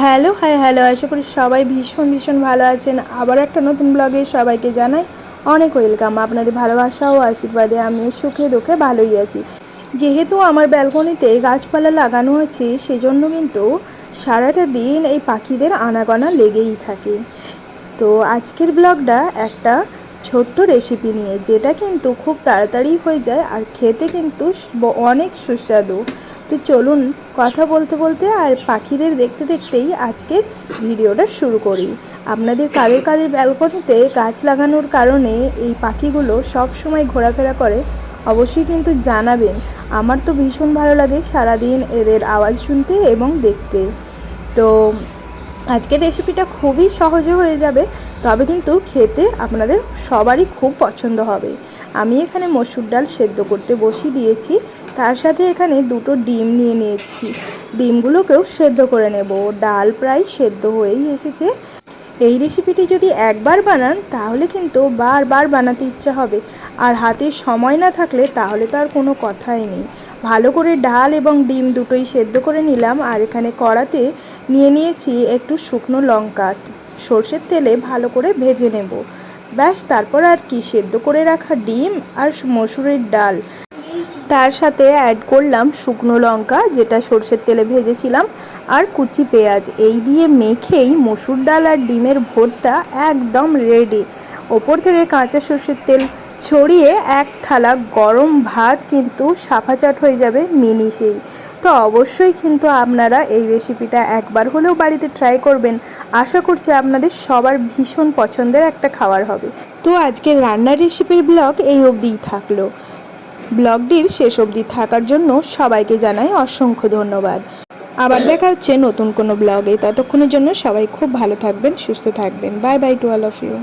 Hello, high, hello, আশা করি সবাই ভীষণ ভীষণ ভালো আছেন। আবার একটা নতুন ব্লগে সবাইকে জানাই অনেক ওয়েলকাম। আপনাদের ভালোবাসা ও আশীর্বাদে আমি সুখে দুঃখে ভালোই আছি। যেহেতু আমার ব্যালকনিতে গাছপালা লাগানো আছে, সেজন্য কিন্তু সারাটা দিন এই পাখিদের আনাগোনা লেগেই থাকে। তো আজকের ব্লগটা একটা ছোট্ট রেসিপি নিয়ে, যেটা কিন্তু খুব তাড়াতাড়ি হয়ে যায় আর খেতে কিন্তু অনেক সুস্বাদু। তো চলুন কথা বলতে বলতে আর পাখিদের দেখতে দেখতেই আজকের ভিডিওটা শুরু করি। আপনাদের কাদের কাদের ব্যালকনিতে গাছ লাগানোর কারণে এই পাখিগুলো সব সময় ঘোরাফেরা করে, অবশ্যই কিন্তু জানাবেন। আমার তো ভীষণ ভালো লাগে সারাদিন এদের আওয়াজ শুনতে এবং দেখতে। তো আজকের রেসিপিটা খুবই সহজে হয়ে যাবে, তবে কিন্তু খেতে আপনাদের সবারই খুব পছন্দ হবে। আমি এখানে মসুর ডাল সেদ্ধ করতে বসিয়ে দিয়েছি, তার সাথে এখানে দুটো ডিম নিয়ে নিয়েছি। ডিমগুলোকেও সেদ্ধ করে নেব। ডাল প্রায় সেদ্ধ হয়েই এসেছে। এই রেসিপিটি যদি একবার বানান, তাহলে কিন্তু বারবার বানাতে ইচ্ছা হবে। আর হাতে সময় না থাকলে তাহলে তো আর কোনো কথাই নেই। ভালো করে ডাল এবং ডিম দুটোই সেদ্ধ করে নিলাম আর এখানে কড়াতে নিয়ে নিয়েছি একটু শুকনো লঙ্কা, সর্ষের তেলে ভালো করে ভেজে নেব। ব্যাস, তারপর আর কি, সেদ্ধ করে রাখা ডিম আর মসুরের ডাল। তার সাথে অ্যাড করলাম শুকনো লঙ্কা, যেটা সর্ষের তেলে ভেজেছিলাম, আর কুচি পেঁয়াজ। এই দিয়ে মেখেই মসুর ডাল আর ডিমের ভর্তা একদম রেডি ওপর থেকে কাঁচা সর্ষের তেল ছড়িয়ে এক থালা গরম ভাত কিন্তু সাফাচাট হয়ে যাবে মিনিশেই তো অবশ্যই কিন্তু আপনারা এই রেসিপিটা একবার হলেও বাড়িতে ট্রাই করবেন। আশা করছি আপনাদের সবার ভীষণ পছন্দের একটা খাবার হবে। তো আজকের রান্নার রেসিপির ব্লগ এই অবধিই থাকল। ব্লগটির শেষ অবধি থাকার জন্য সবাইকে জানাই অসংখ্য ধন্যবাদ। আবার দেখা হচ্ছে নতুন কোনো ব্লগে ততক্ষণের জন্য সবাই খুব ভালো থাকবেন, সুস্থ থাকবেন। Bye bye to all of you